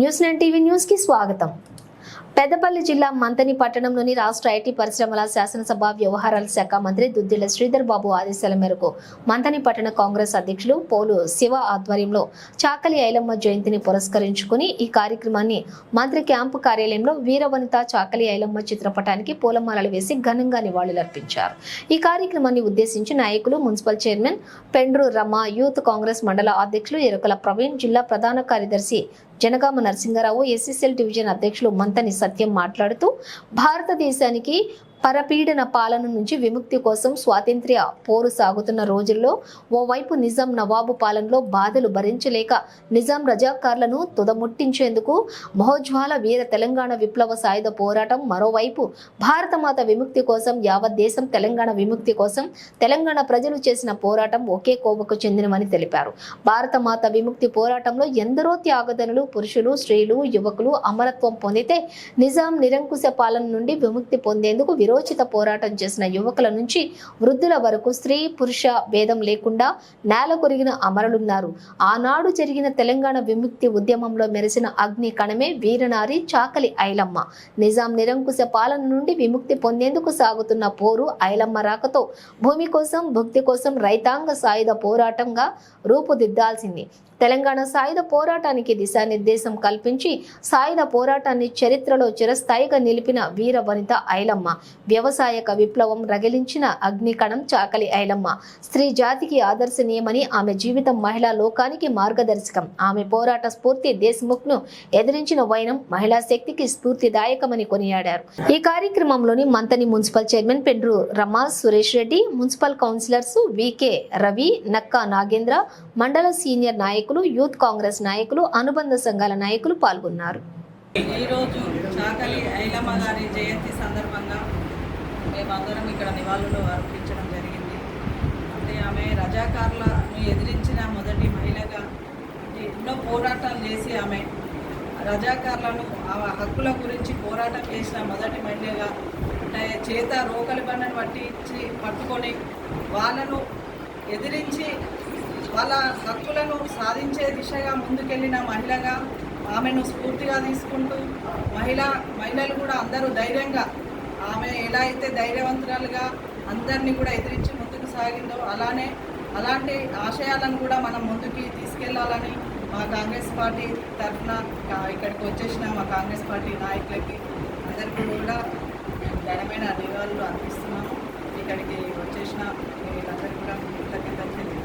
News nine TV న్యూస్కి స్వాగతం. పెద్దపల్లి జిల్లా మంతని పట్టణంలోని రాష్ట్ర ఐటీ పరిశ్రమల శాసనసభ వ్యవహారాల శాఖ మంత్రి దుద్దిల శ్రీధర్ బాబు ఆదేశాల మేరకు మంతని పట్టణ కాంగ్రెస్ అధ్యక్షులు పోలు శివ ఆధ్వర్యంలో చాకలి ఐలమ్మ జయంతిని పురస్కరించుకుని ఈ కార్యక్రమాన్ని మంత్రి క్యాంపు కార్యాలయంలో వీరవనిత చాకలి ఐలమ్మ చిత్రపటానికి పూలమాలలు వేసి ఘనంగా నివాళులర్పించారు. ఈ కార్యక్రమాన్ని ఉద్దేశించి నాయకులు municipal chairman Pendru Rama youth Congress మండల అధ్యక్షులు ఎరుకల ప్రవీణ్ జిల్లా ప్రధాన కార్యదర్శి జనగామ నరసింగరావు ఎస్ఎస్ఎల్ డివిజన్ అధ్యక్షులు మంతని సత్యం మాట్లాడుతూ భారతదేశానికి పరపీడన పాలన నుంచి విముక్తి కోసం స్వాతంత్ర్య పోరు సాగుతున్న రోజుల్లో ఓవైపు నిజాం నవాబు పాలనలో బాధలు భరించలేక నిజాం రజాకార్లను తుదముట్టించేందుకు మహోజ్వాల వీర తెలంగాణ విప్లవ సాయుధ పోరాటం మరోవైపు భారతమాత విముక్తి కోసం యావత్ దేశం తెలంగాణ విముక్తి కోసం తెలంగాణ ప్రజలు చేసిన పోరాటం ఒకే కోవకు చెందినవని తెలిపారు. భారతమాత విముక్తి పోరాటంలో ఎందరో త్యాగదనులు పురుషులు స్త్రీలు యువకులు అమరత్వం పొందితే నిజాం నిరంకుశ పాలన నుండి విముక్తి పొందేందుకు విరోచిత పోరాటం చేసిన యువకుల నుంచి వృద్ధుల వరకు స్త్రీ పురుష భేదం లేకుండా నేల కొరిగిన అమరులున్నారు. ఆనాడు జరిగిన తెలంగాణ విముక్తి ఉద్యమంలో మెరిసిన అగ్ని కణమే వీరనారి చాకలి ఐలమ్మ. నిజాం నిరంకుశ పాలన నుండి విముక్తి పొందేందుకు సాగుతున్న పోరు ఐలమ్మ రాకతో భూమి కోసం భుక్తి కోసం రైతాంగ సాయుధ పోరాటంగా రూపుదిద్దాల్సింది. తెలంగాణ సాయుధ పోరాటానికి దిశానిర్దేశం కల్పించి సాయుధ పోరాటాన్ని చరిత్రలో చిరస్థాయిగా నిలిపిన వీర వనిత ఐలమ్మ. వ్యవసాయక విప్లవం రగిలించిన అగ్నికణం చాకలి ఐలమ్మ. స్త్రీ జాతికి ఆదర్శనీయమని ఆమె జీవితం మహిళా లోకానికి మార్గదర్శకం. ఆమె పోరాట స్ఫూర్తి దేశ్ముఖ్ను ఎదిరించిన వైనం మహిళా శక్తికి స్ఫూర్తిదాయకమని కొనియాడారు. ఈ కార్యక్రమంలోని Manthani municipal chairman Pendru Rama Suresh Reddy municipal councillors VK Ravi Nakka Nagendra మండల సీనియర్ నాయకులు యూత్ కాంగ్రెస్ నాయకులు అనుబంధ సంఘాల నాయకులు పాల్గొన్నారు. ఈరోజు చాకలి ఐలమ్మ గారి జయంతి సందర్భంగా మేమందరం ఇక్కడ నివాళులు అర్పించడం జరిగింది. అంటే ఆమె రజాకారులను ఎదిరించిన మొదటి మహిళగా ఎన్నో పోరాటాలు చేసి ఆమె రజాకారులను ఆమె హక్కుల గురించి పోరాటం చేసిన మొదటి మహిళగా అంటే చేత రోకలి బండను పట్టించి పట్టుకొని వాళ్ళను ఎదిరించి వాళ్ళ హక్కులను సాధించే దిశగా ముందుకెళ్ళిన మహిళగా ఆమెను స్ఫూర్తిగా తీసుకుంటూ మహిళ మహిళలు కూడా అందరూ ధైర్యంగా ఆమె ఎలా అయితే ధైర్యవంతురాలుగా అందరినీ కూడా ఎదిరించి ముందుకు సాగిందో అలానే అలాంటి ఆశయాలను కూడా మనం ముందుకి తీసుకెళ్ళాలని మా కాంగ్రెస్ పార్టీ తరఫున ఇక్కడికి వచ్చేసిన మా కాంగ్రెస్ పార్టీ నాయకులకి అందరికీ కూడా మేము ఘనమైన నివాళులు అర్పిస్తున్నాము ఇక్కడికి వచ్చేసిన వీళ్ళందరికీ కూడా కృతజ్ఞతలు.